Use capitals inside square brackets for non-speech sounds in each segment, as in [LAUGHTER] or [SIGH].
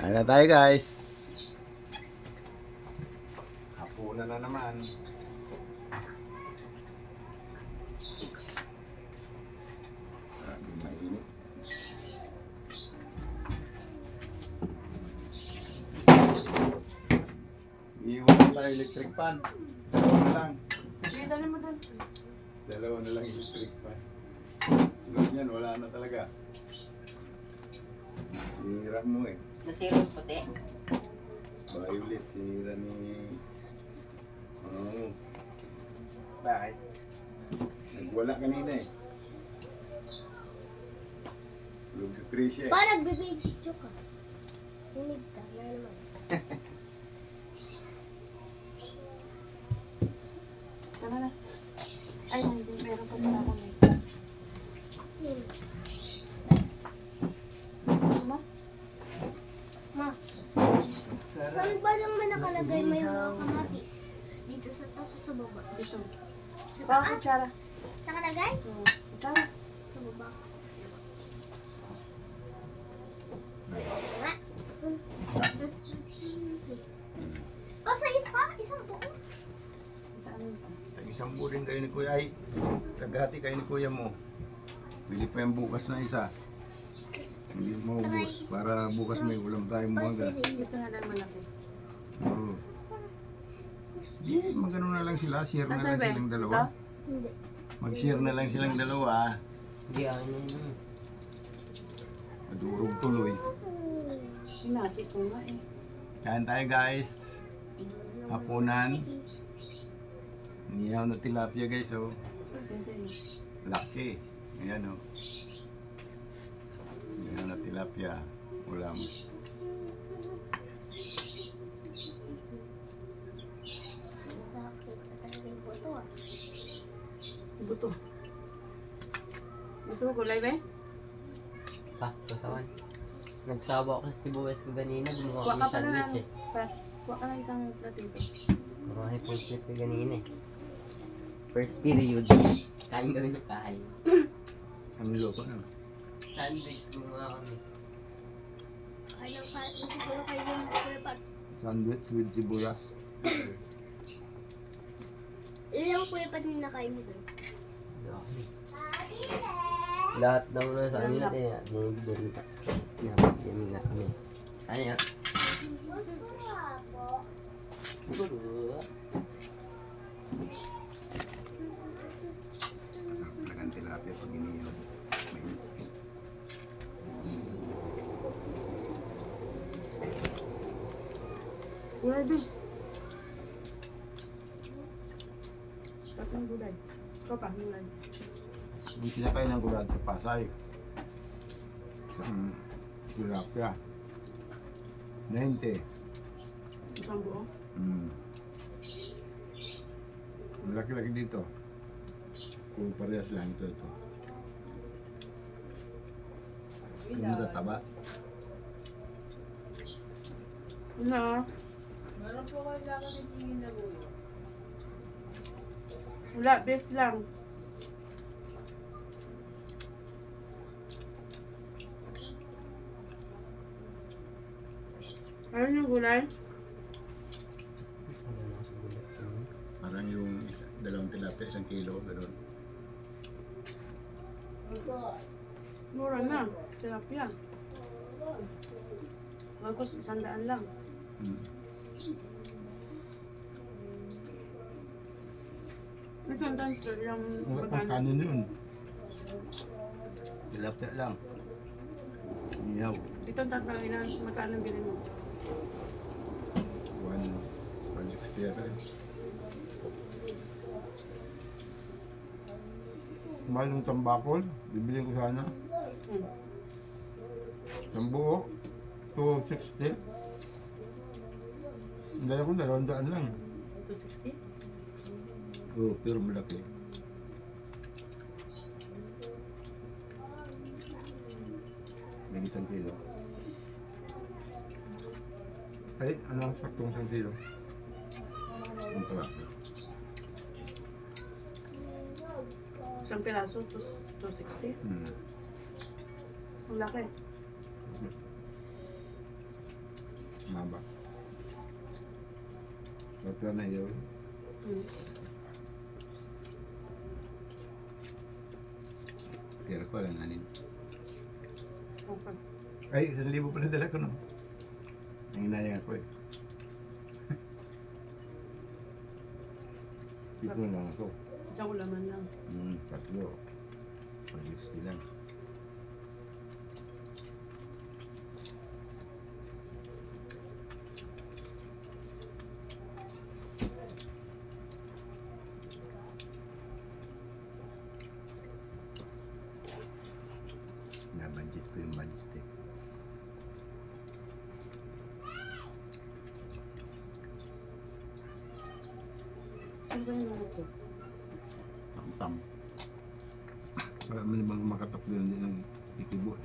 Ayun na tayo guys. Hapunan na naman. Iwan na lang electric fan. Dalawa na lang. Mo doon. Dalawa na lang electric fan. Sunod yan, wala na talaga. Hira mo eh. Nasira yung puti. Violet, sinira ni... Oo. Bakit? Nagwala kanina eh. Tulog ka Tricia eh. Pa, nagbibidyo ka. Hinig ka na naman. Tama na. Ay, hindi. Meron pa pala ako may. Hmm. Ma? Ma, saan ba naman nakalagay may mga kamatis? Dito sa taas o sa baba? Dito. Sa Pa, taas? Kutsara. Nakalagay? Oo, Kutsara. Sa baba. Nga. O, sa'yo pa? Isang buo? Sa ano pa? Tag-isang rin kayo ni Kuya. Ay, taghati kayo ni Kuya mo. Bili pa yung bukas na isa. Hindi mo bukas. Para bukas may ulam tayong mga. Ito na lang malaki. Oo. Di, magano na lang sila. Share na Nasaan lang silang Ito? Hindi. Mag-share na lang silang dalawa. Hindi ako yun. Madurog tuloy. Sinati ko nga eh. Kain tayo guys. Hapunan. Niyaw na tilapia guys oh. Laki. Ayan oh. Niyaw na tilapia. Ulam. Sakit na talaga yung buto ah. Buto. Gusto mo kulay ba? Pa, kasawan. Nagsawa ako sa sibuyas ko ganina. Gumawa na lang. sandwich eh. Pa, kuha ka ng isang platito. Gumawa kami full plate ko ganina eh. First period. Kain kami ng kain. Ano luto na? Sandwich gumawa kami. Kaya pa, hindi ko na kayo yung. Sandwich with sibuyas. Ilang kuya pa din na kayo mo doon? Lahat ng nasa kanila eh. Binibigyan nila. Binibigyan nila kami. Ano yan? Masarap talaga ang tilapia pag iniyaw. Din. Tatlong gulay. Ikaw pa, gulay. Buti na kayo ng gulad sa Pasay. Isang tilapia. 90. Isang buo. Mm. Malaki-laki dito. Kung parehas lang ito ito. Kung matataba. Ano? Meron po kailangan ng chicken na buyo. Wala, beef lang. Ano yung gulay? Parang yung isa- dalawang tilapia, isang kilo, gano'n. Mura na. Tilapia. Tapos isang daan lang. Mm. Ito ang transfer yung Wala pang magkano. kanin yun. Tilapia lang. Iyaw. Ito ang transfer ilan magkano bilhin mo. One, sixty yata yun. Mahal ng tambakol. Bibili ko sana. Hmm. Isang buo. 260. Ang dala ko, dalawang daan lang. 260? Oo, pero malaki. May isang kilo. Ay, ano ang saktong isang kilo? Ang palaki. Isang piraso, 260. Hmm. Ang laki. haba. Batra na yun. Hmm. Kira ko lang anin. Okay. Ay, isang libo pa na dala ko no. Nanginayang ako eh. Ito lang ako. Isang ulaman lang. Hmm, tatlo. 160 lang. Na-budget ko yung budget eh. Ano ba yung ito? Tam-tam. Wala man bang makatakbo yun din ng ikibo eh.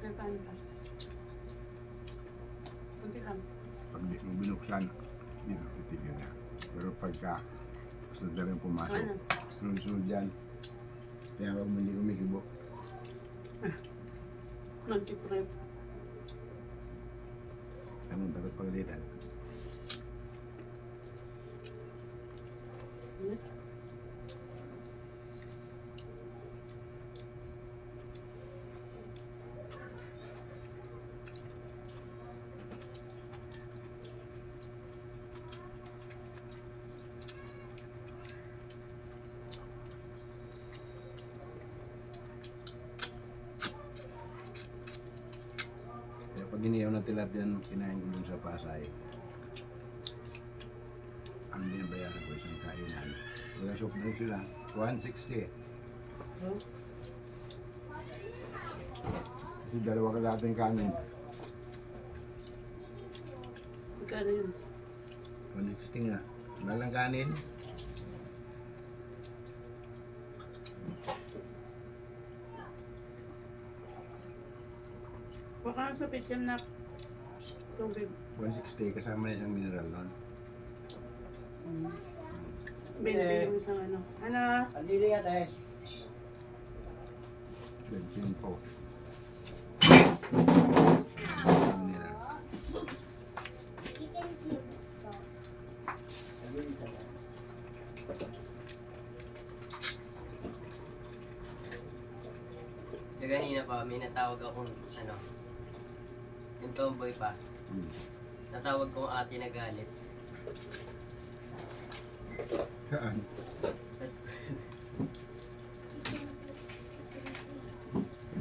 Kaya paano pa? Kunti lang. Pag di mo binuksan, hindi na titigil na. Pero pagka gusto na rin pumasok, Ano? sunod-sunod yan. Kaya huwag mo hindi umikibo. Nag-trip. Anong dapat pagalitan? Hmm? Kaya pag iniyaw ng tilapia, kinain ko dun sa Pasay. Ang binabayaran ko isang kainan. Wala soft drink sila. 160. Hmm? Kasi dalawa kalating kanin. Magkano yun? 160 nga. Walang kanin. Baka sa pityan na tubig. 160 kasama na isang mineral nun. Hmm. Binibili mo isang ano. Ano? Andili ka tayo. Bensin po. Kanina pa, may natawag akong, ano, tomboy pa. Hmm. Natawag kong ate na galit. Saan? Tapos,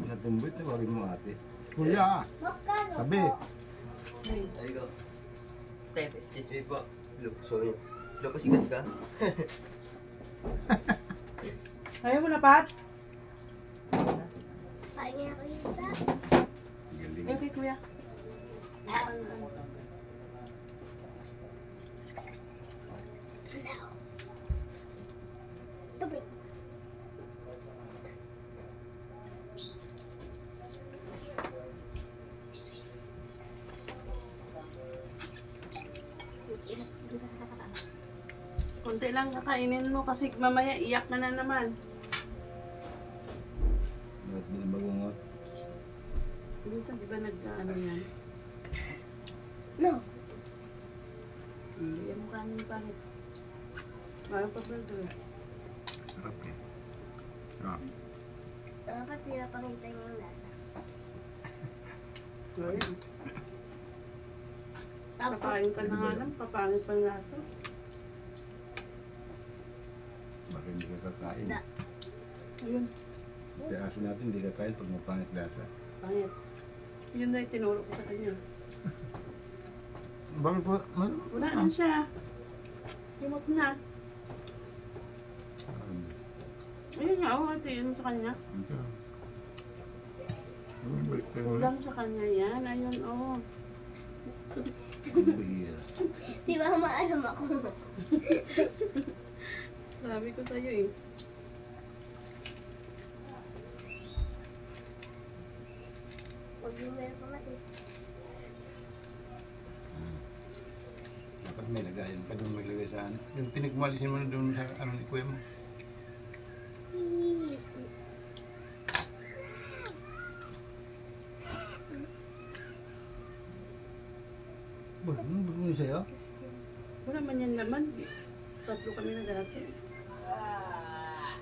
Natumboy, tawagin mo ate. Kuya! Magkano Sabi! po? Sabi ko, Tef, excuse me po. Look, sorry. Look, sigat ka. [LAUGHS] Ayaw mo na, Pat? Pahinga ko yung sa. Galing. Ayun kay kuya. Kunti lang kakainin mo kasi mamaya iyak ka na naman. Papain ka na nga lang, papangit pa ng laso. bakit hindi ka kakain? Ayun, Kaya aso natin hindi kakain pag mapangit lasa. pangit. Yun na yung tinuro ko sa kanya. [LAUGHS] Bakit po? Wala na siya. Himot na. Ayun nga, oh, ito yun sa kanya. ito. Ano ba ito? Lang sa kanya yan. Ayun, oh. Bihira. Si mama alam ako. Sabi ko sa'yo eh. Huwag yung meron kamatis. Hmm. Dapat may lagayan ka doon maglagay sa ano. Yung pinigmalisin mo na doon sa ano ni kuya mo. Boy, ano ba yun sa'yo? Wala man yan naman. Tatlo kami na dati.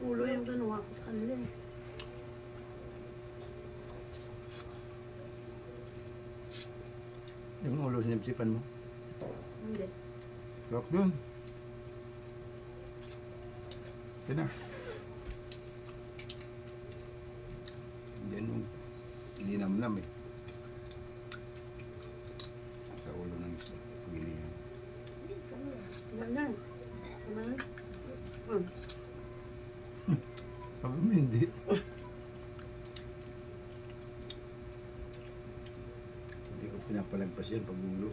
Ulo yung ginawa ko sa kanila eh. Yung ulo sinipsipan mo. Hindi. Sarap yun. Yan na. Yan yung linamnam eh. Pinapalagpas yan pag ulo.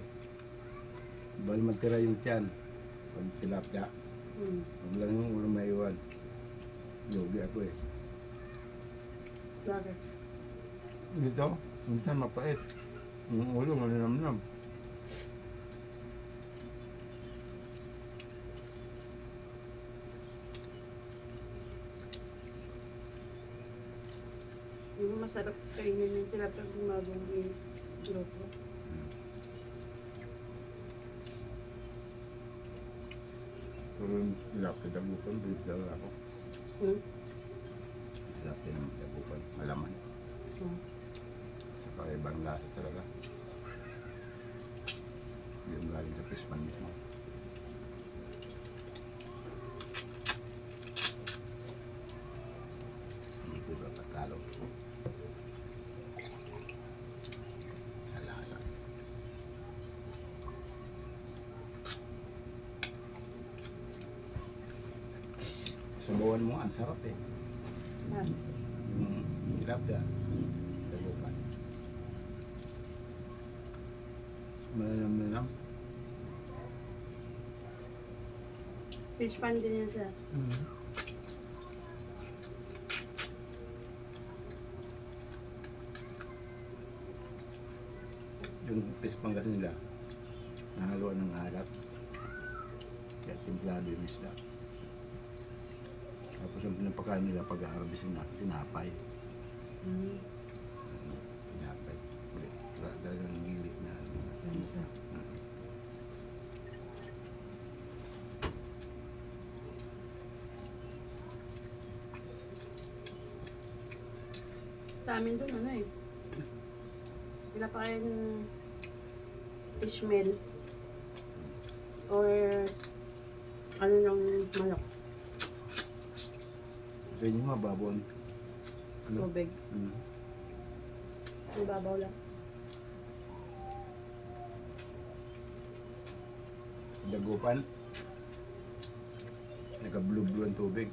Bali magtira yung tiyan. Pag tilapia. Hmm. Huwag lang yung ulo maiwan. Lugi ako eh. Bakit? Dito, minsan mapait. Yung ulo malinamnam. Yung masarap kainin yung tilapia kung magong i-grupo. Yung tilapia dagupan, bilit daw ako. Hmm? Tilapia ng dagupan, malaman. Hmm. Saka ibang lasa talaga. Yung galing sa pisman mismo. Hindi ko ba pagkalo. Sa lasa. Sabawan mo, ang sarap eh. Ah, Yung tilapia. Dagupan. Malam na lang. fish pan din yun siya. Yung pispang kasi nila, nahaluan ng alat. Kaya timplado yung isda. Tapos yung pinapakain nila pag-harvest na, tinapay. Hmm. Tinapay. Talagang gilit na. Yan siya. Sa amin doon ano eh. Pinapakain fish meal. Or ano ng manok. Inyo nga, babon. Ano? Tubig. Mm. Ang babaw lang. Dagupan. Nagka-blue-blue ang tubig.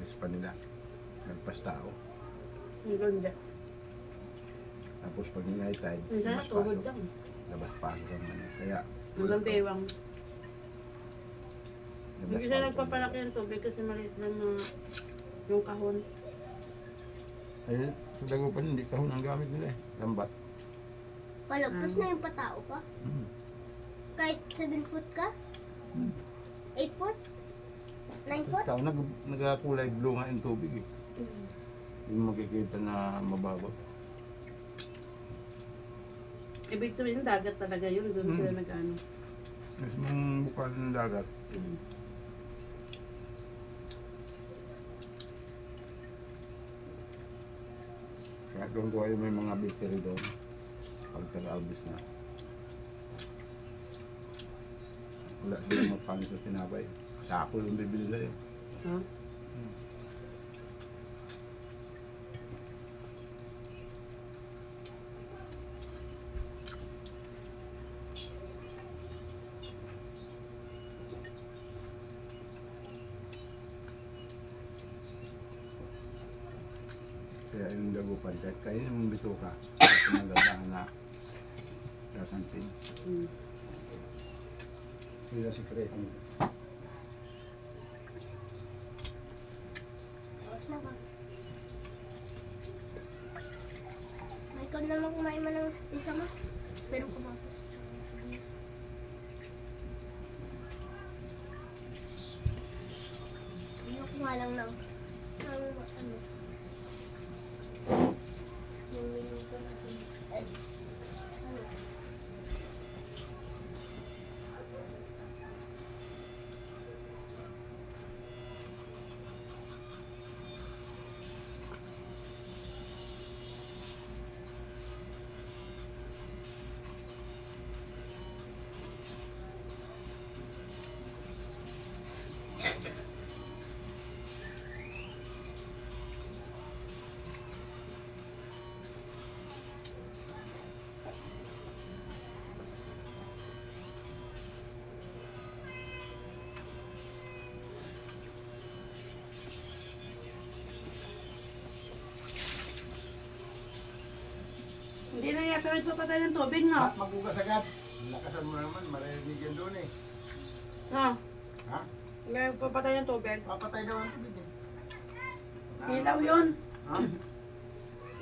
Pispan nila. Nagpas tao. Ang ganda. Tapos pag high tide, Minsan labas tubod pasok. lang. Labas pasok ang ano. Kaya, Hanggang bewang. labas Hindi pasok nagpapalaki ng tubig kasi maliit lang mga yung kahon. Ayun, sa dagupan hindi kahon ang gamit nila eh. Lambat. Palagpas Ah. na yung patao pa. Mm. Kahit 7 foot ka? Hmm. 8 foot? 9 foot? Tao, nag, nagkakulay blue nga yung tubig eh. Yung makikita na mababaw. Ibig sabihin dagat talaga yun. Doon Hmm. sila nag-ano. Mismong bukan ng dagat. Mm. Doon ko kayo may mga bakery doon. Pag taga-albis na. Wala silang magpangit sa tinapay. Sako yung bibili sa'yo. Ha? Kaya yung dagupan, kahit kainin mong bito ka, kasi [COUGHS] magandang na sasantin. Mm. Sila sikreto. Tapos na ba? May ikaw naman kumain mo ng isa mo. Pero kumapos. Ayoko nga lang ng ano, ano. Yung ka nagpapatay ng tubig, no? At magbukas agad. Lakasan mo naman, marinig yan doon eh. No. Ha? Nagpapatay ng tubig. Papatay daw ang tubig eh. Ilaw yun. Ha?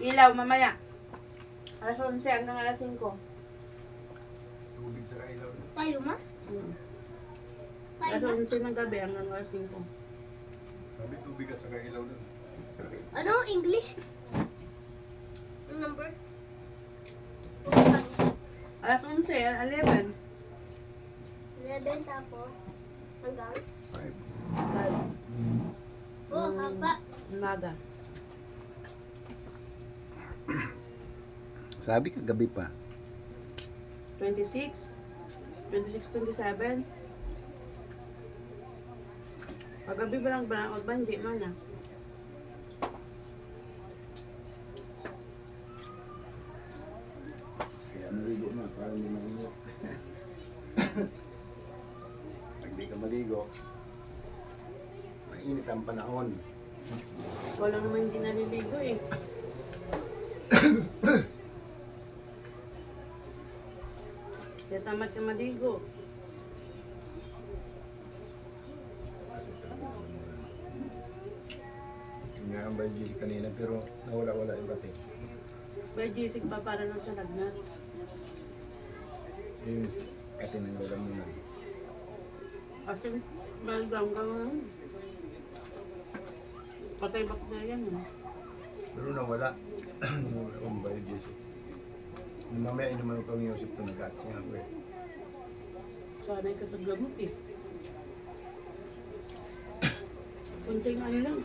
Ilaw, mamaya. Alas 11 hanggang alas 5. Tubig sa ilaw. Tayo, ma? Hmm. Tayo, Alas ma? 11 ng gabi hanggang alas 5. Sabi tubig at saka ilaw doon. Ano? English? Number? Alas 11, 11. 11 tapos hanggang? Five. Oh, haba. Umaga. Sabi kagabi pa. 26. 26, 27. Paggabi ba lang ba? O ba hindi man ah. Kaya maligo na para hindi mainit. Pag di ka maligo, mainit ang panahon. Wala naman hindi naliligo eh. [COUGHS] Kaya tamad ka maligo. Nga ang budget kanina pero nawala-wala yung kate. By Jessic pa para lang sa lagnat. Yung kate ng lola mo na. Kasi malgang ka nga. Patay bakterya eh. Pero nawala. [CLEARS THROAT] nawala ang budget. Mamaya inuman ko ng Yosef ko nag-atsi nga ko eh. Sanay ka sa gamot eh. Kunting ano lang.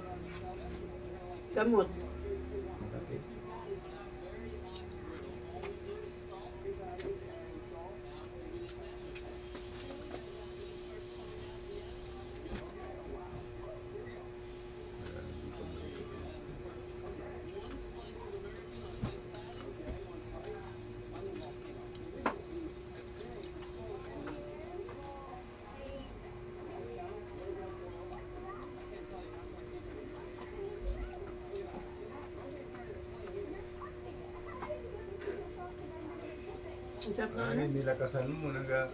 Gamot. Sarap na Ano yung nilakasan mo, naga...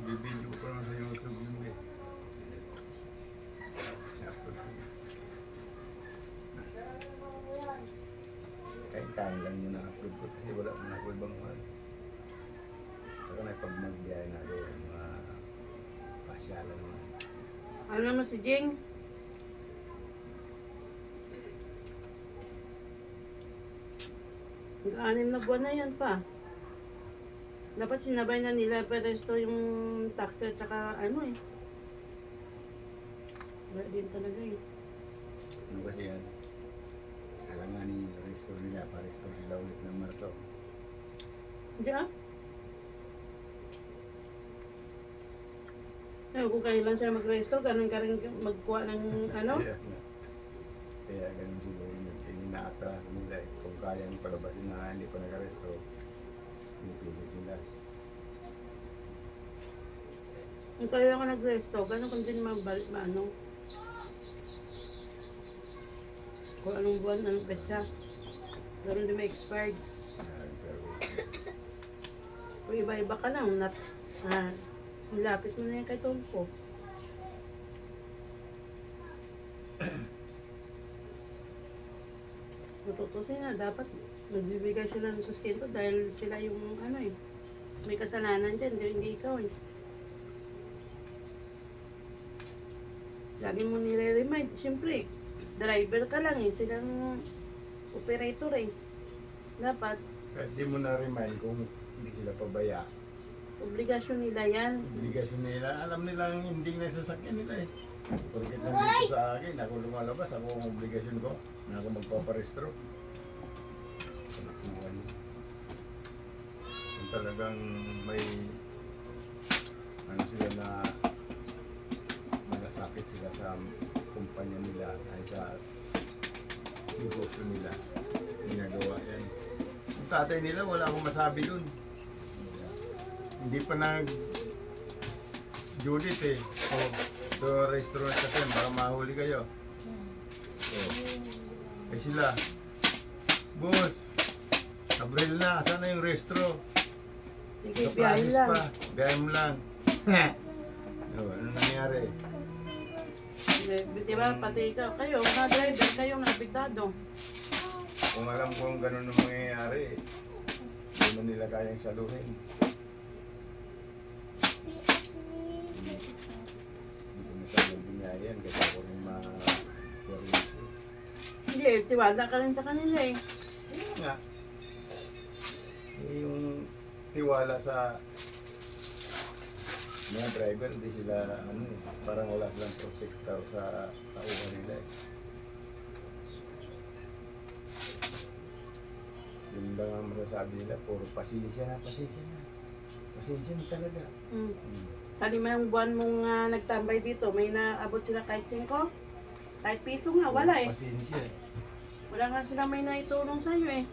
Bibidyo ko lang sa YouTube yun eh. Kahit kain lang yun na-upload ko kasi wala mo na ako ibang ano. Saka na pag magbiyahe na doon, mga pasyalan naman. Ano naman si Jing? Anim na buwan na yan pa. Dapat sinabay na nila pero ito yung taxi at saka ano eh. Wala din talaga eh. Ano kasi yan? Alanganin yung resto nila, pa-resto sila ulit ng Marto. Hindi ah. Eh, kung kailan sila mag-resto, ganun ka rin magkuha ng ano. Kaya, ganun siguro yun. Inaatra nila eh. Kaya yung palabasin na hindi pa nag-resto, pinipilit nila. Kung kaya ako nag-resto, ganun kung din mabalik, ano. Kung anong buwan, anong petsa. Ganun din may expired. Ah, pero Kung iba-iba ka lang, nat, ah, lapit mo na yan kay Tolpo. Tututusin na, dapat magbibigay sila ng sustento dahil sila yung ano eh, may kasalanan dyan, hindi, hindi ikaw eh. Lagi mo nire-remind, siyempre, driver ka lang eh, silang operator eh. Dapat, kahit mo na-remind kung hindi sila pabaya, obligasyon nila yan. obligasyon nila, alam nilang hindi na sasakyan nila eh. Porque nandito sa akin, ako lumalabas, ako ang obligasyon ko, na ako magpaparestro. Kung talagang may ano sila na malasakit sila sa kumpanya nila ay sa negosyo nila. Ginagawa yan. Yung tatay nila wala akong masabi dun hindi pa nag Judith eh so, so restaurant kasi baka mahuli kayo so, Ay sila, Boss, Abril na, sana yung restro? Sige, biyahe lang. pa, biyahe mo lang. [LAUGHS] oh, ano nangyari? Di- Di ba, pati ikaw, kayo, mga driver, kayo nga apektado. Kung alam ko kung ganun ang mangyayari, hindi man nila kayang saluhin. Sana binayan kasi ako rin ma-seryoso. Hindi, tiwala ka rin sa kanila eh. Yun nga. Yung tiwala sa mga driver, hindi sila, ano eh, parang wala silang protector sa tauhan nila eh. Yun lang ang masasabi nila, puro pasensya na, pasensya na. Pasensya na talaga. Hmm. Hmm. Kalimang buwan mong ah, nagtambay dito, may naabot sila kahit 5? Kahit piso nga, wala eh. Pasensya eh. Wala nga sila may naitulong sa'yo eh.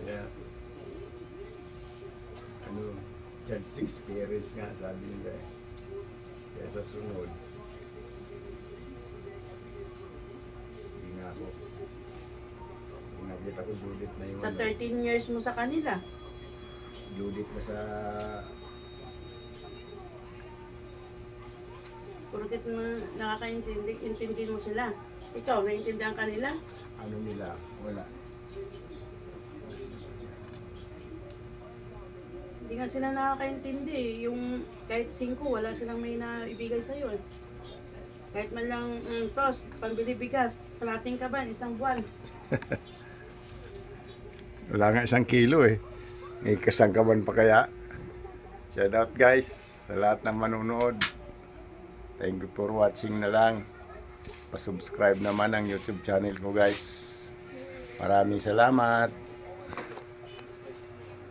Kaya, ano, judge parents nga, sabi nila eh. Kaya sa sunod, hindi nga ako. Kung nakita ko Judith na yung Sa ano, 13 years mo sa kanila. Judith na sa, Purkit mo nakakaintindi, intindi mo sila. Ikaw, naiintindihan ka nila? ano nila, wala. Hindi nga sila nakakaintindi. Yung kahit 5, wala silang may naibigay sa'yo eh. Kahit man lang, mm, tos, pambili bigas, kalating ka ba, isang buwan. [LAUGHS] Wala nga isang kilo eh. May kasangkaban pa kaya. Shout out guys sa lahat ng manunood. Thank you for watching na lang. Pa-subscribe naman ang YouTube channel ko guys. Maraming salamat.